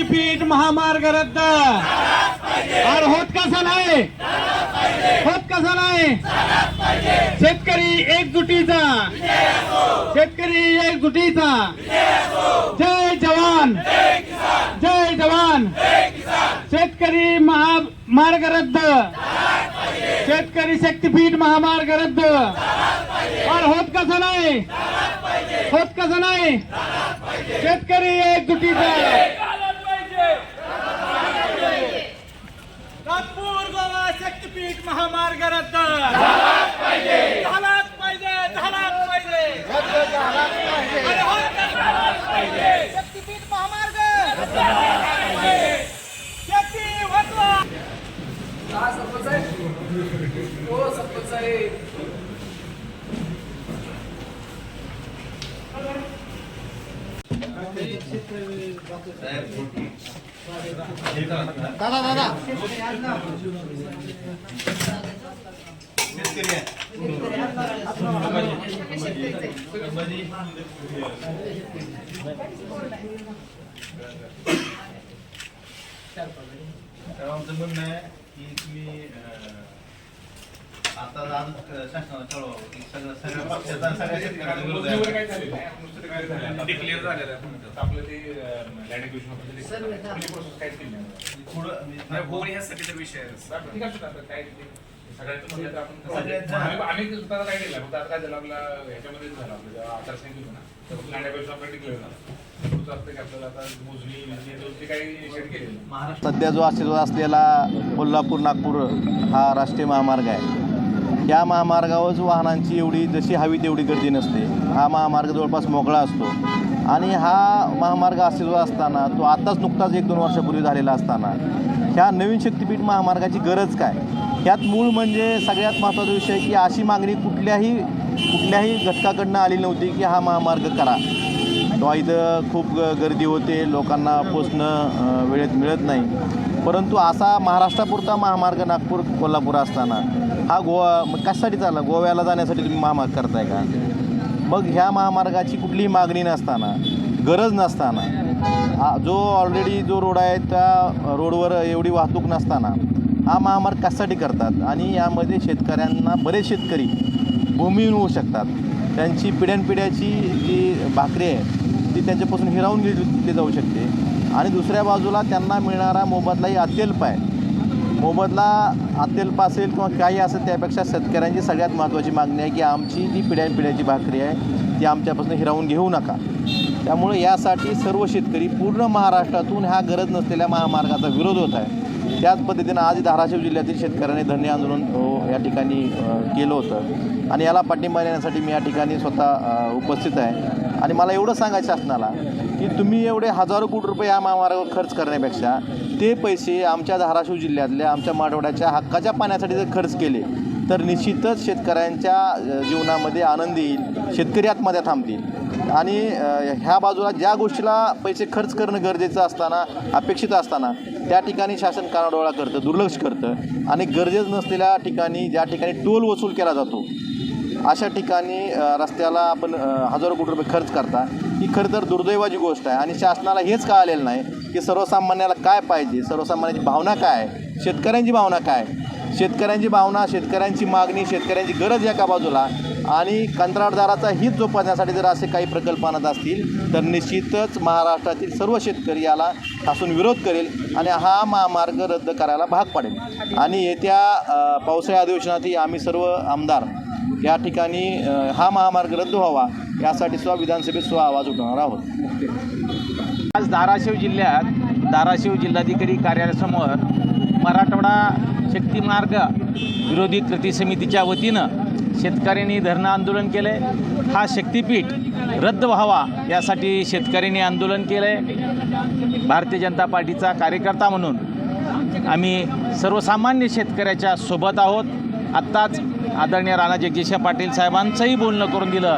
शक्तीपीठ महामार्ग रद्द। अरे होत कसा नाही होत कसा नाही शेतकरी एकजुटीचा शेतकरी एकजुटीचा जय जवान। जय जवान। शेतकरी महामार्ग रद्द। शेतकरी शक्तीपीठ महामार्ग रद्द। और होत कसं नाही होत कसं नाही शेतकरी एकजुटीचा महामार्ग रद्द. झालाच पाहिजे. झालाच पाहिजे. अरे हो, झालाच पाहिजे. शक्तीपीठ महामार्ग शेती वाचवा. हा सरपंच साहेब हो सरपंच साहेब तर आमचं म्हणणं आहे की तुम्ही अं, आता आज शासनाला कळवावं की सगळं सगळ्या पक्षाचा सगळ्या शेतकऱ्यांचा विरोध आहे. डिक्लेअर झालेलं आहे नाही. पुढं विषय आहे. आता काय आम्ही केलं फक्त आता झालं आपला ह्याच्यामध्येच झालं आपलं जेव्हा आचारसंहिता होती ना तर लँड एक्विजिशन आपलं डिक्लेअर झालं. पुढचं असतं की आपल्याला आता मोजणी ते काही केलेलं. महाराष्ट्र सध्या जो अस्तित्वात असलेला कोल्हापूर नागपूर हा राष्ट्रीय महामार्ग आहे. या महामार्गावरच वाहनांची एवढी जशी हवी तेवढी गर्दी नसते. हा महामार्ग जवळपास मोकळा असतो. आणि हा महामार्ग अस्तित्वात असताना तो आताच नुकताच एक दोन वर्षापूर्वी झालेला असताना ह्या नवीन शक्तीपीठ महामार्गाची गरज काय? ह्यात मूळ म्हणजे सगळ्यात महत्त्वाचा विषय की अशी मागणी कुठल्याही कुठल्याही घटकाकडनं आली नव्हती की हा महामार्ग करा. किंवा इथं खूप ग- गर्दी होते लोकांना पोचणं वेळेत मिळत नाही. परंतु असा महाराष्ट्रापुरता महामार्ग नागपूर कोल्हापूर असताना हा गोवा मग कशासाठी चालला? गोव्याला जाण्यासाठी तुम्ही महामार्ग करताय का? मग ह्या महामार्गाची कुठलीही मागणी नसताना गरज नसताना हा जो ऑलरेडी जो रोड आहे त्या रोडवर एवढी वाहतूक नसताना हा महामार्ग कशासाठी करतात? आणि यामध्ये शेतकऱ्यांना बरेच शेतकरी भूमिहीन होऊ शकतात. त्यांची पिढ्यानपिढ्याची जी भाकरी आहे ती त्यांच्यापासून हिरावून घेतली घेतली जाऊ शकते. आणि दुसऱ्या बाजूला त्यांना मिळणारा मोबदलाही अत्यल्प आहे. मोबदला अत्यल्प असेल किंवा काही असेल त्यापेक्षा शेतकऱ्यांची सगळ्यात महत्त्वाची मागणी आहे की आमची जी पिढ्यानपिढ्याची भाकरी आहे ती आमच्यापासून हिरावून घेऊ नका. त्यामुळे यासाठी सर्व शेतकरी पूर्ण महाराष्ट्रातून ह्या गरज नसलेल्या महामार्गाचा विरोध होत आहे. त्याच पद्धतीनं आज धाराशिव जिल्ह्यातील शेतकऱ्यांनी धरणे आंदोलन या ठिकाणी केलं होतं. आणि याला पाठिंबा देण्यासाठी मी या ठिकाणी स्वतः उपस्थित आहे. आणि मला एवढं सांगायचं असणारा की तुम्ही एवढे हजारो कोटी रुपये या महामार्गावर खर्च करण्यापेक्षा ते पैसे आमच्या धाराशिव जिल्ह्यातल्या आमच्या माठवड्याच्या हक्काच्या पाण्यासाठी जर खर्च केले तर निश्चितच शेतकऱ्यांच्या जीवनामध्ये आनंद येईल शेतकरी आत्महत्या थांबतील. आणि ह्या बाजूला ज्या गोष्टीला पैसे खर्च करणं गरजेचं असताना अपेक्षित असताना त्या ठिकाणी शासन कानाडोळा करतं दुर्लक्ष करतं. आणि गरजेचं नसलेल्या ठिकाणी ज्या ठिकाणी टोल वसूल केला जातो अशा ठिकाणी रस्त्याला आपण हजारो कोटी रुपये खर्च करता ही खरं तर दुर्दैवाची गोष्ट आहे आणि शासनाला हेच कळालेलं नाही की सर्वसामान्याला काय पाहिजे सर्वसामान्याची भावना काय आहे शेतकऱ्यांची भावना काय आहे? शेतकऱ्यांची भावना शेतकऱ्यांची मागणी शेतकऱ्यांची गरज एका बाजूला आणि कंत्राटदाराचा हित जोपासण्यासाठी जर असे काही प्रकल्प आणत असतील तर निश्चितच महाराष्ट्रातील सर्व शेतकरी याला ठासून विरोध करेल आणि हा महामार्ग रद्द करायला भाग पाडेल आणि येत्या पावसाळ्या पावसाळी अधिवेशनातही आम्ही सर्व आमदार या ठिकाणी हा महामार्ग रद्द व्हावा यासाठी सुद्धा विधानसभेत सुद्धा आवाज उठवणार आहोत. आज धाराशिव जिल्ह्यात धाराशिव जिल्हाधिकारी कार्यालयासमोर मराठवाडा शक्तिमार्ग विरोधी कृती समितीच्या वतीनं शेतकऱ्यांनी धरणं आंदोलन केलं आहे हा शक्तिपीठ रद्द व्हावा यासाठी शेतकऱ्यांनी आंदोलन केलं आहे भारतीय जनता पार्टीचा कार्यकर्ता म्हणून आम्ही सर्वसामान्य शेतकऱ्याच्या सोबत आहोत. आत्ताच आदरणीय राणा जगदीश पाटील साहेबांचंही बोलणं करून दिलं.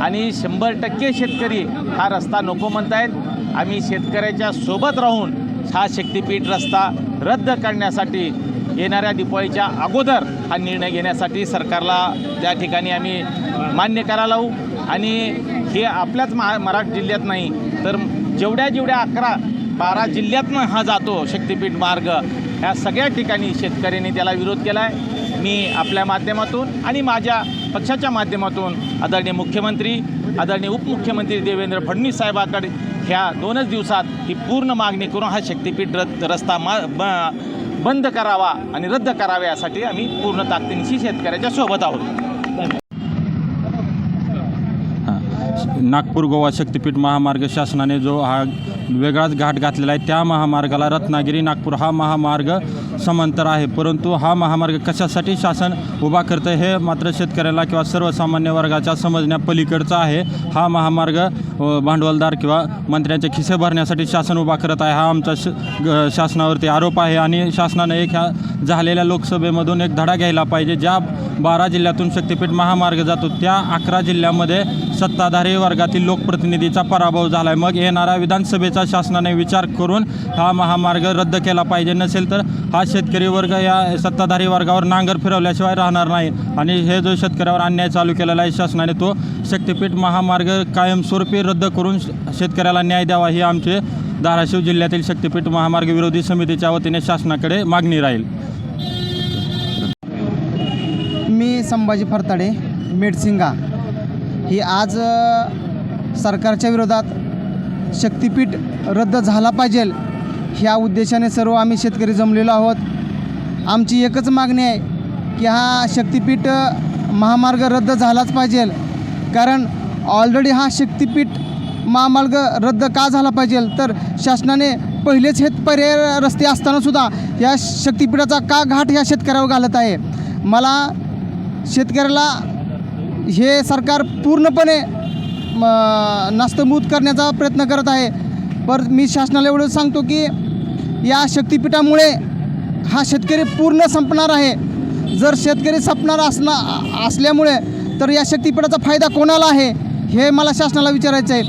आणि शंभर टक्के शेतकरी हा रस्ता नको म्हणतायत. आम्ही शेतकऱ्याच्या सोबत राहून हा शक्तिपीठ रस्ता रद्द करण्यासाठी येणाऱ्या दिपाळीच्या अगोदर हा निर्णय घेण्यासाठी सरकारला त्या ठिकाणी आम्ही मान्य करायला लावू. आणि हे आपल्याच महा मराठा जिल्ह्यात नाही तर जेवढ्या जेवढ्या अकरा बारा जिल्ह्यातनं हा जातो शक्तिपीठ मार्ग ह्या सगळ्या ठिकाणी शेतकऱ्यांनी त्याला विरोध केला आहे मी आपल्या माध्यमातून आणि माझ्या पक्षाच्या माध्यमातून आदरणीय मुख्यमंत्री आदरणीय उपमुख्यमंत्री देवेंद्र फडणवीस साहेबाकडे ह्या दोनच दिवसात ही पूर्ण मागणी करून हा शक्तिपीठ र रस्ता मा ब- बंद करावा आणि रद्द करावा यासाठी आम्ही पूर्ण ताकदीनिशी शेतकऱ्याच्या सोबत आहोत. नागपूर गोवा शक्तिपीठ महामार्ग शासनाने जो हा वेगळाच घाट घातलेला आहे. त्या महामार्गाला रत्नागिरी नागपूर हा महामार्ग समांतर आहे. परंतु हा महामार्ग कशासाठी शासन उभा करतं हे मात्र शेतकऱ्याला किंवा सर्वसामान्य वर्गाच्या समजण्यापलीकडचा आहे. हा महामार्ग भांडवलदार किंवा मंत्र्यांचे खिसे भरण्यासाठी शासन उभा करत आहे. हा आमचा श शासनावरती आरोप आहे आणि शासनानं एक ह्या झालेल्या लोकसभेमधून एक धडा घ्यायला पाहिजे. ज्या बारा जिल्ह्यातून शक्तिपीठ महामार्ग जातो त्या अकरा जिल्ह्यामध्ये सत्ताधारी वर्गातील लोकप्रतिनिधीचा पराभव झाला आहे मग येणाऱ्या विधानसभेचा शासनाने विचार करून हा महामार्ग रद्द केला पाहिजे. नसेल तर हा शेतकरी वर्ग या सत्ताधारी वर्गावर नांगर फिरवल्याशिवाय राहणार नाही. आणि हे जो शेतकऱ्यावर अन्याय चालू केलेला आहे शासनाने तो शक्तिपीठ महामार्ग कायमस्वरूपी रद्द करून शेतकऱ्याला न्याय द्यावा ही आमचे धाराशिव जिल्ह्यातील शक्तिपीठ महामार्ग विरोधी समितीच्या वतीने शासनाकडे मागणी राहील. मी संभाजी फरताडे मेडसिंगा. ही आज सरकारच्या विरोधात शक्तिपीठ रद्द झाला पाहिजे. ह्या उद्देशाने सर्व आम्ही शेतकरी जमलेलो आहोत. आमची एकच मागणी आहे की हा शक्तिपीठ महामार्ग रद्द झालाच पाहिजे. कारण ऑलरेडी हा शक्तिपीठ महामार्ग रद्द का झाला पाहिजे? तर शासनाने पहिलेच हे पर्याय रस्ते असतानासुद्धा या शक्तिपीठाचा का घाट ह्या शेतकऱ्यावर घालत आहे? मला शेतकऱ्याला हे सरकार पूर्णपणे म, करण्याचा प्रयत्न करत आहे. पर मी शासनाला एवढं सांगतो की या शक्तिपीठामुळे हा शेतकरी पूर्ण संपणार आहे. जर शेतकरी संपणार असना असल्यामुळे तर या शक्तिपीठाचा फायदा कोणाला आहे हे मला शासनाला विचारायचं आहे.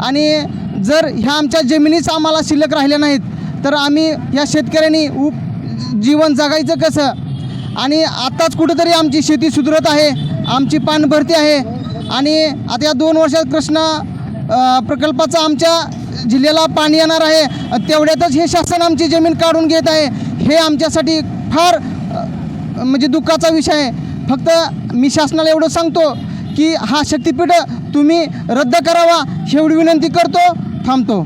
आणि जर ह्या आमच्या जमिनीच आम्हाला शिल्लक राहिल्या नाहीत तर आम्ही या शेतकऱ्यांनी उप जीवन जगायचं कसं? आणि आत्ताच कुठंतरी आमची शेती सुधारत आहे आमची पाणभरती आहे. आणि आता या दोन वर्षात कृष्णा प्रकल्पाचा प्रकल्पाचं आमच्या जिल्ह्याला पाणी येणार आहे. तेवढ्यातच हे शासन आमची जमीन काढून घेत आहे. हे आमच्यासाठी फार म्हणजे दुःखाचा विषय आहे. फक्त मी शासनाला एवढं सांगतो की हा शक्तिपीठ तुम्ही रद्द करावा एवढी विनंती करतो थांबतो.